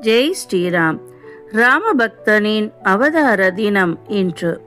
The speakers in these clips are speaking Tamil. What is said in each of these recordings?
ஜெய் ஸ்ரீராம். ராமபக்தனின் அவதார தினம் இன்று.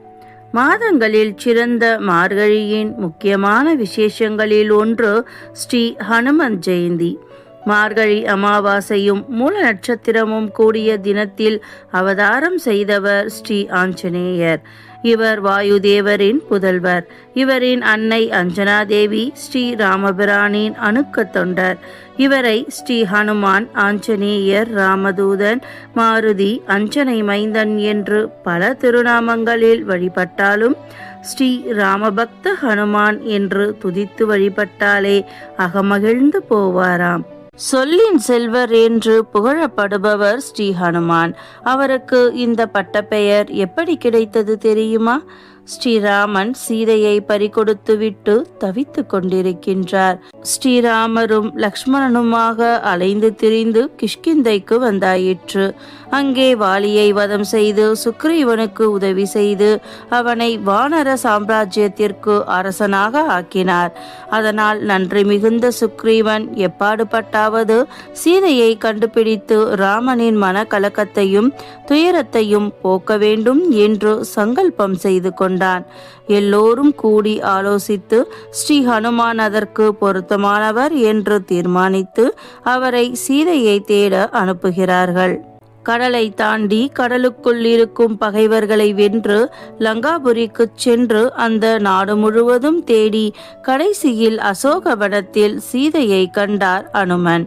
மாதங்களில் சிறந்த மார்கழியின் முக்கியமான விசேஷங்களில் ஒன்று ஸ்ரீ ஹனுமன் ஜெயந்தி. மார்கழி அமாவாசையும் மூல நட்சத்திரமும் கூடிய தினத்தில் அவதாரம் செய்தவர் ஸ்ரீ ஆஞ்சநேயர். இவர் வாயுதேவரின் புதல்வர். இவரின் அன்னை அஞ்சனாதேவி ஸ்ரீ ராமபிரானின் அணுக்க தொண்டர். இவரை ஸ்ரீ ஹனுமான் ஆஞ்சநேயர் ராமதூதன் மாருதி அஞ்சனை மைந்தன் என்று பல திருநாமங்களில் வழிபட்டாலும் ஸ்ரீ ராமபக்த ஹனுமான் என்று துதித்து வழிபட்டாலே அகமகிழ்ந்து போவாராம். சொல்லின் செல்வர் என்று புகழப்படுபவர் ஸ்ரீ ஹனுமான். அவருக்கு இந்த பட்டப்பெயர் எப்படி கிடைத்தது தெரியுமா? ஸ்ரீராமன் சீதையை பறிகொடுத்துவிட்டு தவித்துக் கொண்டிருக்கின்றார். ஸ்ரீராமரும் லக்ஷ்மணனுமாக அலைந்து திரிந்து கிஷ்கிந்தைக்கு வந்தாயிற்று. அங்கே வாலியை வதம் செய்து சுக்ரீவனுக்கு உதவி செய்து அவனை வானர சாம்ராஜ்யத்திற்கு அரசனாக ஆக்கினார். அதனால் நன்றி மிகுந்த சுக்ரீவன் எப்பாடுபட்டாவது சீதையை கண்டுபிடித்து ராமனின் மனக்கலக்கத்தையும் துயரத்தையும் போக்க வேண்டும் என்று சங்கல்பம் செய்து கொண்டார். கொண்டான். எல்லோரும் கூடி ஆலோசித்து ஸ்ரீ ஹனுமான் அதற்கு பொருத்தமானவர் என்று தீர்மானித்து அவரை சீதையை தேட அனுப்புகிறார்கள். கடலை தாண்டி கடலுக்குள் இருக்கும் பகைவர்களை வென்று லங்காபுரிக்கு சென்று அந்த நாடு முழுவதும் தேடி கடைசியில் அசோகவனத்தில் சீதையை கண்டார் அனுமன்.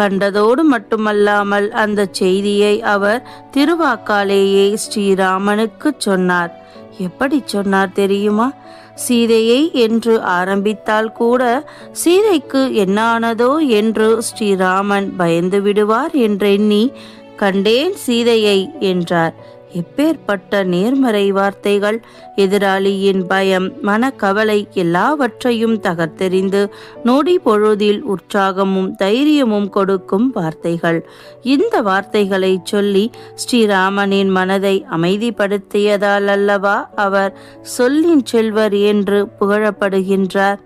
கண்டதோடு மட்டுமல்லாமல் அந்த செய்தியை அவர் திருவாக்காலேயே ஸ்ரீராமனுக்கு சொன்னார். எப்படி சொன்னார் தெரியுமா? சீதையை என்று ஆரம்பித்தால் கூட சீதைக்கு என்னானதோ என்று ஸ்ரீராமன் பயந்து விடுவார் என்றெண்ணி கண்டேன் சீதையை என்றார். இப்பேற்பட்ட நேர்மறை வார்த்தைகள் எதிராளியின் பயம் மனக்கவலை எல்லாவற்றையும் தகர்த்தெறிந்து நொடி பொழுதில் உற்சாகமும் தைரியமும் கொடுக்கும் வார்த்தைகள். இந்த வார்த்தைகளை சொல்லி ஸ்ரீராமனின் மனதை அமைதிப்படுத்தியதால் அல்லவா அவர் சொல்லின் செல்வர் என்று புகழப்படுகின்றார்.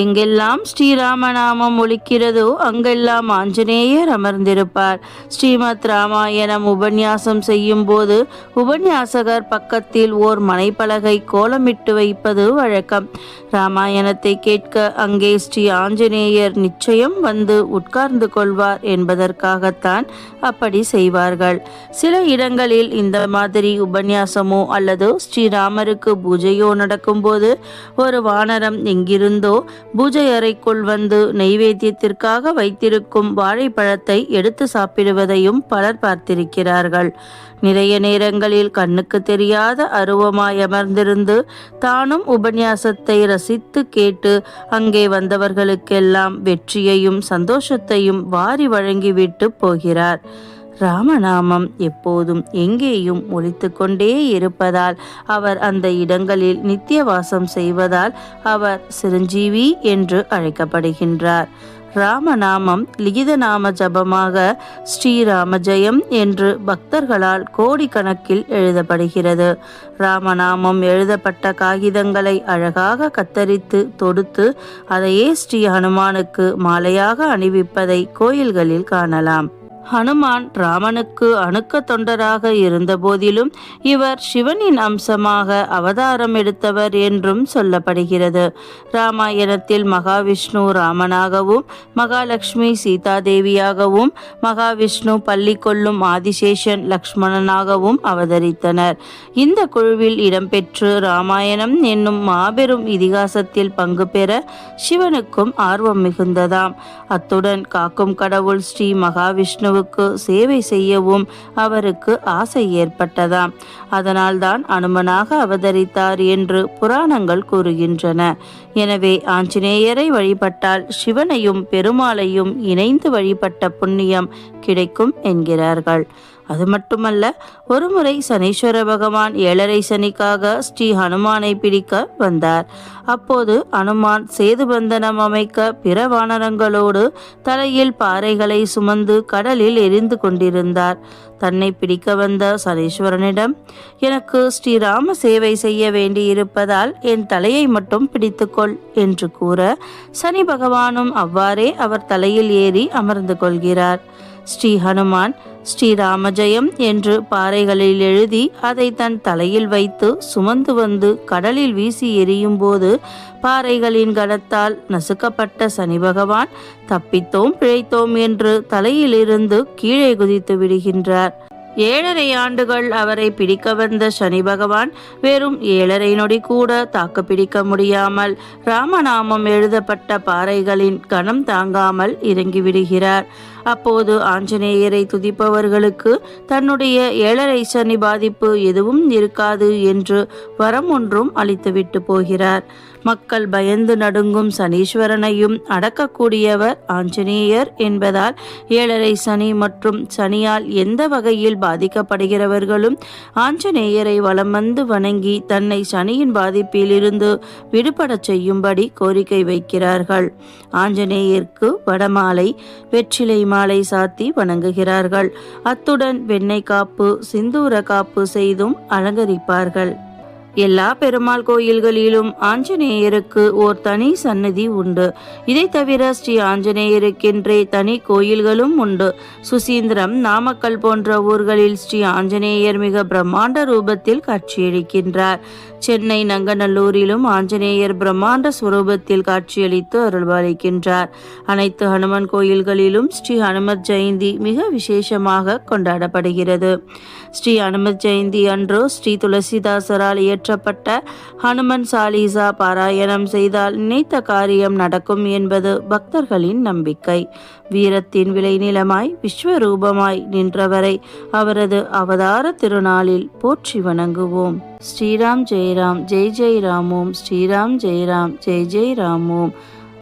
எங்கெல்லாம் ஸ்ரீராமநாமம் ஒழிக்கிறதோ அங்கெல்லாம் ஆஞ்சநேயர் அமர்ந்திருப்பார். ஸ்ரீமத் ராமாயணம் உபன்யாசம் செய்யும் போது உபன்யாசகர் பக்கத்தில் ஓர் மனைப்பலகை கோலமிட்டு வைப்பது வழக்கம். ராமாயணத்தை கேட்க அங்கே ஸ்ரீ ஆஞ்சநேயர் நிச்சயம் வந்து உட்கார்ந்து கொள்வார் என்பதற்காகத்தான் அப்படி செய்வார்கள். சில இடங்களில் இந்த மாதிரி உபன்யாசமோ அல்லது ஸ்ரீராமருக்கு பூஜையோ நடக்கும்போது ஒரு வானரம் எங்கிருந்தோ பூஜை அறைக்குள் வந்து நெய்வேத்தியத்திற்காக வைத்திருக்கும் வாழைப்பழத்தை எடுத்து சாப்பிடுவதையும் பலர் பார்த்திருக்கிறார்கள். நிறைய நேரங்களில் கண்ணுக்கு தெரியாத அருவமாய் அமர்ந்திருந்து தானும் உபன்யாசத்தை ரசித்து கேட்டு அங்கே வந்தவர்களுக்கெல்லாம் வெற்றியையும் சந்தோஷத்தையும் வாரி வழங்கிவிட்டு போகிறார். ராமநாமம் எப்போதும் எங்கேயும் ஒழித்து கொண்டே இருப்பதால் அவர் அந்த இடங்களில் நித்திய வாசம் செய்வதால் அவர் சிரஞ்சீவி என்று அழைக்கப்படுகின்றார். ராமநாமம் லிகித நாம ஜபமாக ஸ்ரீராம ஜெயம் என்று பக்தர்களால் கோடிக்கணக்கில் எழுதப்படுகிறது. ராமநாமம் எழுதப்பட்ட காகிதங்களை அழகாக கத்தரித்து தொடுத்து அதையே ஸ்ரீ ஹனுமானுக்கு மாலையாக அணிவிப்பதை கோயில்களில் காணலாம். ஹனுமான் ராமனுக்கு அணுக்க தொண்டராக இருந்தபோதிலும் இவர் சிவனின் அம்சமாக அவதாரம் எடுத்தவர் என்றும் சொல்லப்படுகிறது. ராமாயணத்தில் மகாவிஷ்ணு ராமனாகவும் மகாலட்சுமி சீதாதேவியாகவும் மகாவிஷ்ணு பள்ளி கொள்ளும் ஆதிசேஷன் லக்ஷ்மணனாகவும் அவதரித்தனர். இந்த குழுவில் இடம்பெற்று ராமாயணம் என்னும் மாபெரும் இதிகாசத்தில் பங்கு பெற சிவனுக்கும் ஆர்வம் மிகுந்ததாம். அத்துடன் காக்கும் கடவுள் ஸ்ரீ மகாவிஷ்ணு அனுமனுக்கு சேவை செய்யவும் அவருக்கு ஆசை ஏற்பட்டதாம். அதனால்தான் அனுமனாக அவதரித்தார் என்று புராணங்கள் கூறுகின்றன. எனவே ஆஞ்சநேயரை வழிபட்டால் சிவனையும் பெருமாளையும் இணைந்து வழிபட்ட புண்ணியம் கிடைக்கும் என்கிறார்கள். அது மட்டுமல்ல ஒருமுறை சனீஸ்வர பகவான் ஏழரை சனிக்காக ஸ்ரீ ஹனுமானை பிடிக்க வந்தார். அப்போது அனுமான் சேதுபந்தனம் அமைக்க பிற வானரங்களோடு தலையில் பாறைகளை சுமந்து கடலில் எரிந்து கொண்டிருந்தார். தன்னை பிடிக்க வந்த சனீஸ்வரனிடம் எனக்கு ஸ்ரீராம சேவை செய்ய வேண்டியிருப்பதால் என் தலையை மட்டும் பிடித்துக்கொள் என்று கூற சனி பகவானும் அவ்வாறே அவர் தலையில் ஏறி அமர்ந்து கொள்கிறார். ஸ்ரீ ஹனுமான் ஸ்ரீராம ஜெயம் என்று பாறைகளில் எழுதி அதை தன் தலையில் வைத்து சுமந்து வந்து கடலில் வீசி எரியும் போது பாறைகளின் கனத்தால் நசுக்கப்பட்ட சனி பகவான் தப்பித்தோம் பிழைத்தோம் என்று தலையிலிருந்து கீழே குதித்து விடுகின்றார். ஏழரை ஆண்டுகள் அவரை பிடிக்க வந்த சனி பகவான் வெறும் ஏழரை நொடி கூட தாக்கு பிடிக்க முடியாமல் ராமநாமம் எழுதப்பட்ட பாறைகளின் கனம் தாங்காமல் இறங்கிவிடுகிறார். அப்போது ஆஞ்சநேயரை துதிப்பவர்களுக்கு தன்னுடைய ஏழரை சனி பாதிப்பு எதுவும் இருக்காது என்று வரம் ஒன்றும் அளித்துவிட்டு போகிறார். மக்கள் பயந்து நடுங்கும் சனீஸ்வரனையும் அடக்கக்கூடியவர் ஆஞ்சநேயர் என்பதால் ஏழரை சனி மற்றும் சனியால் எந்த வகையில் பாதிக்கப்படுகிறவர்களும் ஆஞ்சநேயரை வலம் வந்து வணங்கி தன்னை சனியின் பாதிப்பிலிருந்து விடுபடச் செய்யும்படி கோரிக்கை வைக்கிறார்கள். ஆஞ்சநேயருக்கு வடமாலை வெற்றிலை மாலை சாத்தி வணங்குகிறார்கள். அத்துடன் வெண்ணெய் காப்பு சிந்தூர காப்பு செய்தும் அலங்கரிப்பார்கள். எல்லா பெருமாள் கோயில்களிலும் ஆஞ்சநேயருக்கு ஓர் தனி சன்னதி உண்டு. இதை தவிர ஸ்ரீ ஆஞ்சநேயருக்கென்றே தனி கோயில்களும் உண்டு. சுசீந்திரம் நாமக்கல் போன்ற ஊர்களில் ஸ்ரீ ஆஞ்சநேயர் மிக பிரம்மாண்ட ரூபத்தில் காட்சியளிக்கின்றார். சென்னை நங்கநல்லூரிலும் ஆஞ்சநேயர் பிரம்மாண்ட ஸ்வரூபத்தில் காட்சியளித்து அருள்பாலிக்கின்றார். அனைத்து ஹனுமன் கோயில்களிலும் ஸ்ரீ ஹனுமத் ஜெயந்தி மிக விசேஷமாக கொண்டாடப்படுகிறது. ஸ்ரீ ஹனுமத் ஜெயந்தி அன்று ஸ்ரீ துளசிதாசரால் இயற்றப்பட்ட ஹனுமன் சாலிசா பாராயணம் செய்தால் நினைத்த காரியம் நடக்கும் என்பது பக்தர்களின் நம்பிக்கை. வீரத்தின் விளைநிலமாய் விஸ்வரூபமாய் நின்றவரை அவரது அவதார திருநாளில் போற்றி வணங்குவோம். ஸ்ரீராம் ஜெயராம் ஜெய் ஜெய் ராமோம் ஸ்ரீராம் ஜெயராம் ஜெய் ஜெய் ராமோம்.